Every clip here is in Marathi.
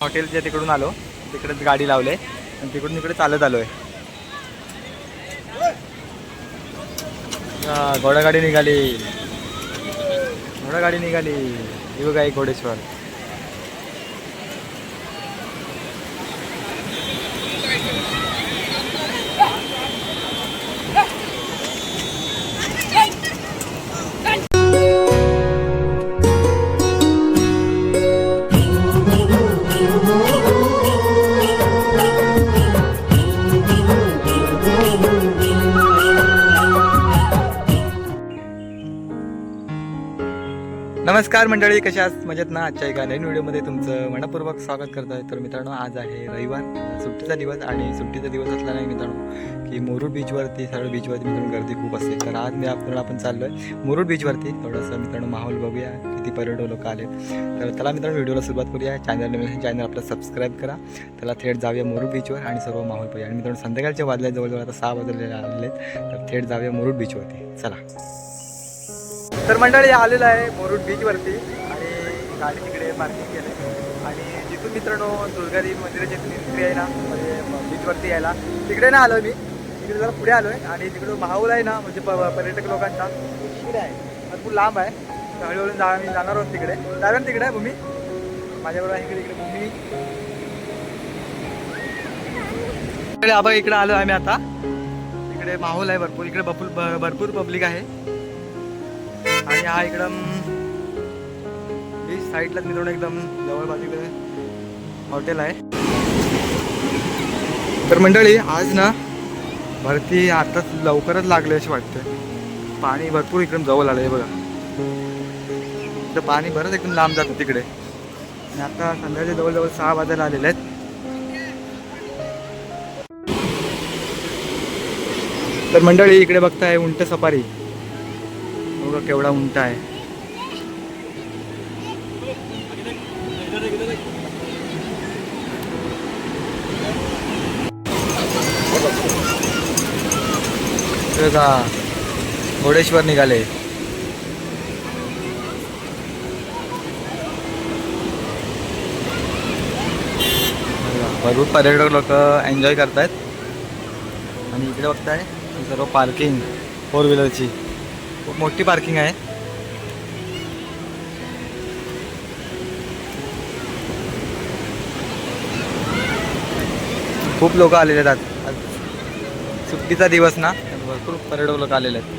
हॉटेलच्या तिकडून आलो तिकडेच गाडी लावले आणि तिकडून इकडे चालत आलोय. आहे घोडागाडी निघाली. घोडागाडी निघाली. ही बघा एक घोडेश्वर नमस्कार मंडळी कशा मजेत ना? आजच्या एका नवीन व्हिडिओमध्ये तुमचं मनपूर्वक स्वागत करत आहे तर मित्रांनो आज आहे रविवार सुट्टीचा दिवस आणि सुट्टीचा दिवस असल्याने मित्रांनो की मुरुड बीचवरती सरळ बीचवरती मित्रांनो गर्दी खूप असते. तर आज मी आपण आपण चाललो आहे मुरुड बीचवरती थोडंसं मित्रांनो माहोल बघूया किती पर्यटक लोक आले. तर चला मित्रांनो व्हिडिओला सुरुवात करूया. चॅनल चॅनल आपलं सबस्क्राईब करा. त्याला थेट जाऊया मुरुड बीचवर आणि सर्व माहोल पाहूया. आणि मित्रांनो संध्याकाळच्या वाजल्या जवळजवळ आता सहा वाजलेले आलेले आहेत तर थेट जाऊया मुरुड बीचवरती चला. तर मंडळी आलेलं आहे मोरूड बीचवरती आणि गाडी तिकडे पार्किंग केलं आणि जिथून मित्रांनो दुर्गादेवी मंदिराची एंट्री आहे ना म्हणजे बीचवरती यायला. तिकडे नाही आलो मी. तिकडे जरा पुढे आलो आहे आणि तिकडे माहोल आहे ना म्हणजे प- पर्यटक लोकांचा. तिकडे आहे. भरपूर लांब आहे. तर हळूहळू जा मी जाणार आहोत तिकडे. जाणार तिकडे आहे भूमी? माझ्याबरोबर आहे इकडे इकडे भूमी. इकडे आबा इकडे आलो आम्ही आता. इकडे माहोल आहे भरपूर. इकडे भरपूर भरपूर पब्लिक आहे. आणि हा इकडं. बीच साईडलाच मित्रांनो एकदम जवळ बाजूकडे हॉटेल आहे. तर मंडळी आज ना भरती आताच लवकरच लागले असे वाटते. पाणी भरपूर इकडून जवळ आलं आहे बघा. तर पाणी बरंच एकदम लांब जातं तिकडे. आणि आता संध्याकाळी जवळजवळ सहा वाजायला आलेले आहेत. तर मंडळी इकडे बघताय उंट सफारी. बघा केवढा उंट आहे. का घोडेश्वर निघाले. भरपूर पर्यटक लोक एन्जॉय करतायत. आणि इकडे बघताय सर्व पार्किंग फोर व्हीलरची खूप मोठी पार्किंग आहे. खूप लोक आलेले आहेत आज. सुट्टीचा दिवस ना. भरपूर पर्यटक लोक आलेले आहेत.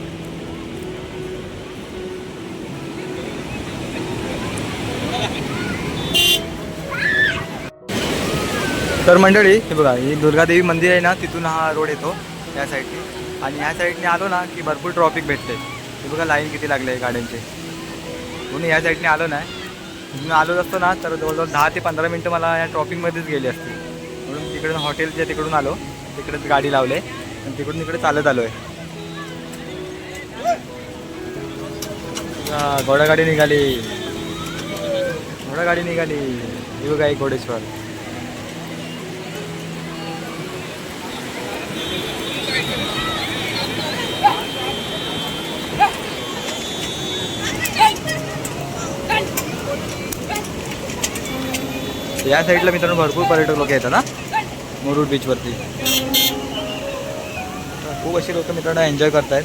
तर मंडळी हे बघा ही दुर्गादेवी मंदिर आहे ना तिथून हा रोड येतो या साईडने आणि ह्या साईडने आलो ना की भरपूर ट्रॉफिक भेटते बघा लाईन किती लागले आहे गाड्यांचे. म्हणून ह्या साईडने आलो नाही. तिथून आलो असतो ना तर जवळजवळ दहा ते पंधरा मिनटं मला या ट्रॉपिंगमध्येच गेली असती. म्हणून तिकडून हॉटेलच्या तिकडून आलो तिकडेच गाडी लावले आणि तिकडून इकडे चालत आलो आहे घोडागाडी निघाली. घोडागाडी निघाली. ही बघा एक घोडेश्वर या साईडला मित्रांनो भरपूर पर्यटक लोक येतात ना मुरुड बीचवरती खूप अशी लोक मित्रांनो एन्जॉय करतायत.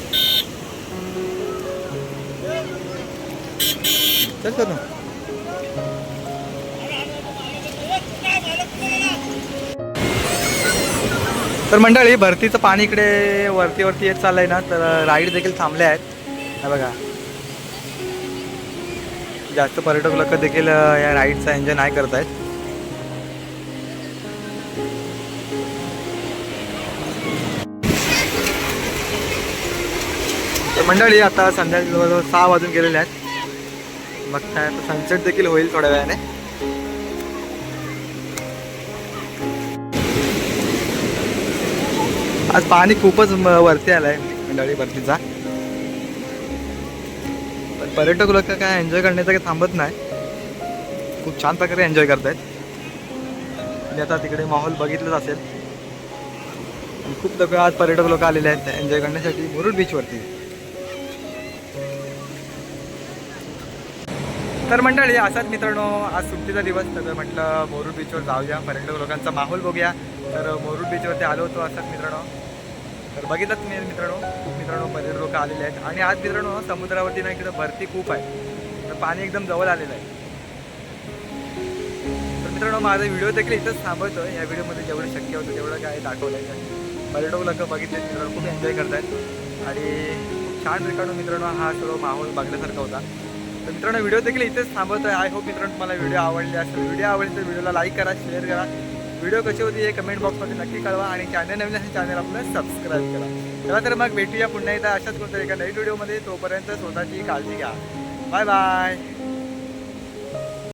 चल करू. तर मंडळी भरतीचं पाणी इकडे वरती वरती येत चाललंय ना तर राईड देखील थांबले आहेत. हा बघा. जास्त पर्यटक लोक देखील या राईडचा एन्जॉय नाही करत तर मंडळी आता संध्याकाळी जवळजवळ सहा वाजून गेलेले आहेत. बघताय आता सनसेट देखील होईल थोड्या वेळाने. आज पाणी खूपच वरती आलंय मंडळी वरतीचा. पण पर्यटक लोक काय एन्जॉय करण्याचं काही थांबत नाही. खूप छान प्रकारे एन्जॉय करतायत. मी आता तिकडे माहोल बघितलंच असेल. आणि खूप लोक आज पर्यटक लोक आलेले आहेत एन्जॉय करण्यासाठी मुरुड बीचवरती तर मंडळी असाच मित्रांनो आज सुट्टीचा दिवस तर म्हटलं मोरूड बीचवर जाऊया. पर्यटक लोकांचा माहोल बघूया. तर मोरूळ बीचवरती आलो होतो असाच मित्रांनो. तर बघितलं तुम्ही मित्रांनो? खूप मित्रांनो पर्यटक लोक आलेले आहेत. आणि आज मित्रांनो समुद्रावरती ना इकडं भरती खूप आहे. तर पाणी एकदम जवळ आलेलं आहे. तर मित्रांनो माझा व्हिडिओ देखील इथंच थांबवतो या व्हिडिओमध्ये जेवढं शक्य होतं तेवढं काय दाखवलं आहे पर्यटक लोक बघितले मित्रांनो खूप एन्जॉय करतायत. आणि छान मित्रांनो मित्रांनो हा सर्व माहोल बघण्यासारखा होता. तर मित्रांनो व्हिडिओ देखील इथेच थांबवतोय. आय होप मित्रांनो तुम्हाला व्हिडिओ आवडले असेल. व्हिडिओ आवडले तर व्हिडिओला लाईक करा शेअर करा. व्हिडिओ कशी होती हे कमेंट बॉक्समध्ये नक्की कळवा आणि चॅनल नवीन असेल चॅनल आपलं सबस्क्राईब करा. चला तर मग भेटूया पुन्हा एकदा. अशाच कोणत्या एका नवीन व्हिडिओमध्ये तोपर्यंत स्वतःची काळजी घ्या. Bye bye